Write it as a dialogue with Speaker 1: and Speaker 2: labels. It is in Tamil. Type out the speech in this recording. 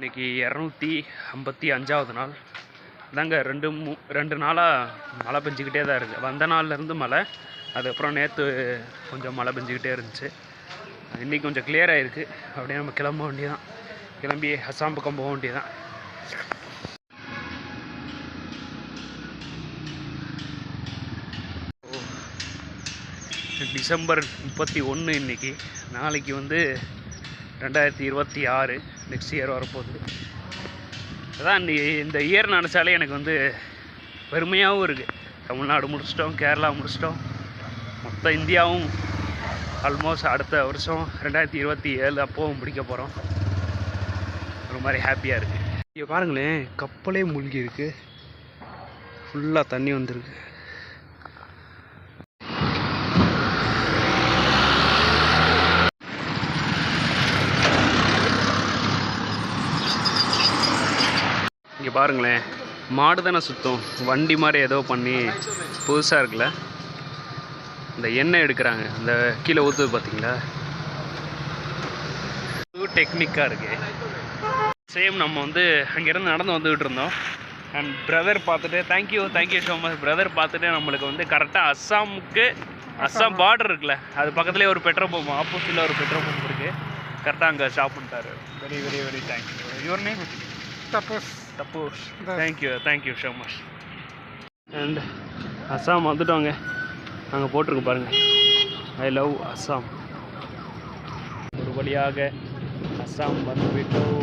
Speaker 1: இன்னைக்கு இரநூத்தி ஐம்பத்தி அஞ்சாவது நாள். தாங்க ரெண்டு மூ ரெண்டு நாளாக மழை பெஞ்சிக்கிட்டே தான் இருக்குது வந்த நாள்லேருந்து மழை அதுக்கப்புறம் நேற்று கொஞ்சம் மழை பெஞ்சிக்கிட்டே இருந்துச்சு. இன்றைக்கி கொஞ்சம் கிளியர் ஆகிருக்கு அப்படியே நம்ம கிளம்ப வேண்டியதான் கிளம்பி அசாம் பக்கம் போக வேண்டியதான் டிசம்பர் முப்பத்தி ஒன்று இன்னைக்கு. நாளைக்கு வந்து ரெண்டாயிரத்தி இருபத்தி ஆறு நெக்ஸ்ட் இயர் வரப்போகுது. அதான் இந்த இந்த இயர் நினச்சாலே எனக்கு வந்து பெருமையாகவும் இருக்குது தமிழ்நாடு முடிச்சிட்டோம் கேரளா முடிச்சிட்டோம். மொத்த இந்தியாவும் ஆல்மோஸ்ட் அடுத்த வருஷம் ரெண்டாயிரத்தி இருபத்தி ஏழு அப்போவும் முடிக்க போகிறோம் ஒரு மாதிரி ஹாப்பியாக இருக்குது இங்கே பாருங்களேன் கப்பலே மூழ்கி இருக்குது ஃபுல்லாக தண்ணி வந்திருக்கு. இங்கே பாருங்களேன். மாடு தானே சுத்தம். வண்டி மாதிரி ஏதோ பண்ணி புதுசாக இருக்குல்ல? இந்த எண்ணெய் எடுக்கிறாங்க. அந்த கீழே ஊற்றுது பார்த்தீங்களா புது டெக்னிக்காக இருக்கு. சேம் நம்ம வந்து அங்கேருந்து நடந்து வந்துக்கிட்டு இருந்தோம். அண்ட் பிரதர் பார்த்துட்டு thank you thank you so much brother பார்த்துட்டு நம்மளுக்கு வந்து கரெக்டாக அஸ்ஸாமுக்கு அஸ்ஸாம் பார்டர் இருக்குல்ல. அது பக்கத்துலேயே ஒரு பெட்ரோல் பம்ப் ஆப்போசிட்டில் ஒரு பெட்ரோல் பம்ப் இருக்குது கரெக்டாக அங்கே ஷாப் பண்ணிட்டாரு. Very very very thank you your name
Speaker 2: Tapas
Speaker 1: Tapos thank you thank you so much and Assam வந்துட்டோங்க அங்கே போட்டிருக்கு பாருங்கள் ஐ லவ் அஸ்ஸாம் ஒரு வழியாக அஸ்ஸாம் வந்துவிட்டோம்